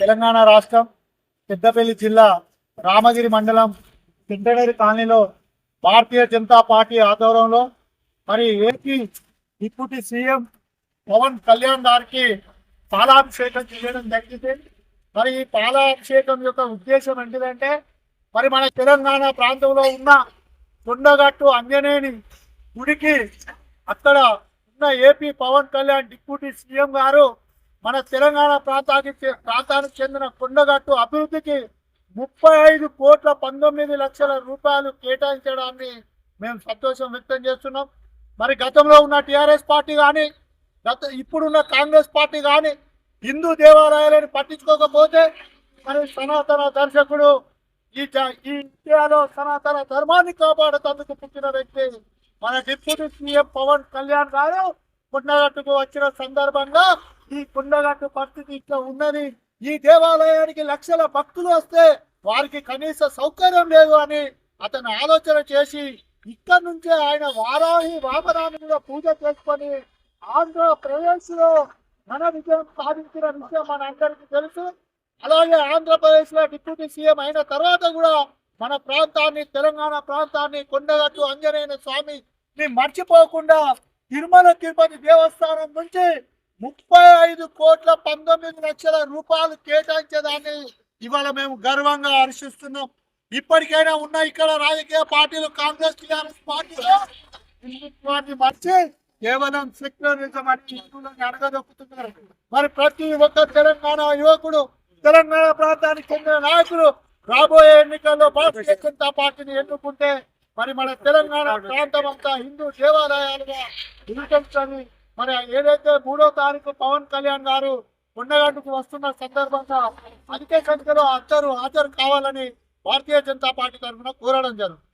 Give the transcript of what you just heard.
తెలంగాణ రాష్ట్రం పెద్దపల్లి జిల్లా రామగిరి మండలం సింటనేరి కాలనీలో భారతీయ జనతా పార్టీ ఆధ్వర్యంలో మరి AP deputy CM Pawan Kalyan గారికి పాలాభిషేకం చేయడం జరిగితే మరి ఈ పాలాభిషేకం యొక్క ఉద్దేశం ఏంటిదంటే మరి మన తెలంగాణ ప్రాంతంలో ఉన్న కొండగట్టు అంజనేని గుడికి అక్కడ ఉన్న AP Pawan Kalyan deputy CM garu మన తెలంగాణ ప్రాంతానికి ప్రాంతానికి చెందిన కొండగట్టు అభివృద్ధికి ముప్పై ఐదు కోట్ల పంతొమ్మిది లక్షల రూపాయలు కేటాయించడాన్ని మేము సంతోషం వ్యక్తం చేస్తున్నాం. మరి గతంలో ఉన్న టీఆర్ఎస్ పార్టీ కానీ గత ఇప్పుడున్న కాంగ్రెస్ పార్టీ కానీ హిందూ దేవాలయాలను పట్టించుకోకపోతే మరి సనాతన దర్శకుడు ఈ ఈ ఇండియాలో సనాతన ధర్మాన్ని కాపాడుతందుకు పుట్టిన వ్యక్తి మన డిప్యూటీ సీఎం పవన్ కళ్యాణ్ గారు కుండగట్టుకు వచ్చిన సందర్భంగా ఈ కుండగట్టు పరిస్థితి ఇట్లా ఉన్నది ఈ దేవాలయానికి లక్షల భక్తులు వస్తే వారికి కనీస సౌకర్యం లేదు అని అతను ఆలోచన చేసి ఇక్కడ నుంచే ఆయన వారాహి వామనాన్ని కూడా పూజ చేసుకొని ఆంధ్రప్రదేశ్లో మన విజయం సాధించిన విషయం మన అందరికీ తెలుసు. అలాగే ఆంధ్రప్రదేశ్లో డిప్యూటీ సీఎం అయిన తర్వాత కూడా మన ప్రాంతాన్ని తెలంగాణ ప్రాంతాన్ని కొండగట్టు అంజనేయ స్వామిని మర్చిపోకుండా తిరుమల తిరుపతి దేవస్థానం నుంచి ముప్పై ఐదు కోట్ల పంతొమ్మిది లక్షల రూపాయలు కేటాయించేదాన్ని ఇవాళ మేము గర్వంగా హర్షిస్తున్నాం. ఇప్పటికైనా ఉన్న ఇక్కడ రాజకీయ పార్టీలు కాంగ్రెస్ టీఆర్ఎస్ పార్టీలు మర్చి కేవలం సెక్యులరిజం అని హిందువులను అడగదొక్కుతున్నారు. మరి ప్రతి ఒక్క తెలంగాణ యువకుడు తెలంగాణ ప్రాంతానికి చెందిన నాయకులు రాబోయే ఎన్నికల్లో భారతీయ జనతా పార్టీని ఎన్నుకుంటే మరి మన తెలంగాణ ప్రాంతం అంతా హిందూ దేవాలయాలుగా వినిపించని మరి ఏదైతే మూడో తారీఖు పవన్ కళ్యాణ్ గారు కొండగట్టుకు వస్తున్న సందర్భంగా అధిక సంఖ్యలో అందరూ హాజరు కావాలని భారతీయ జనతా పార్టీ తరఫున కోరడం జరుగుతుంది.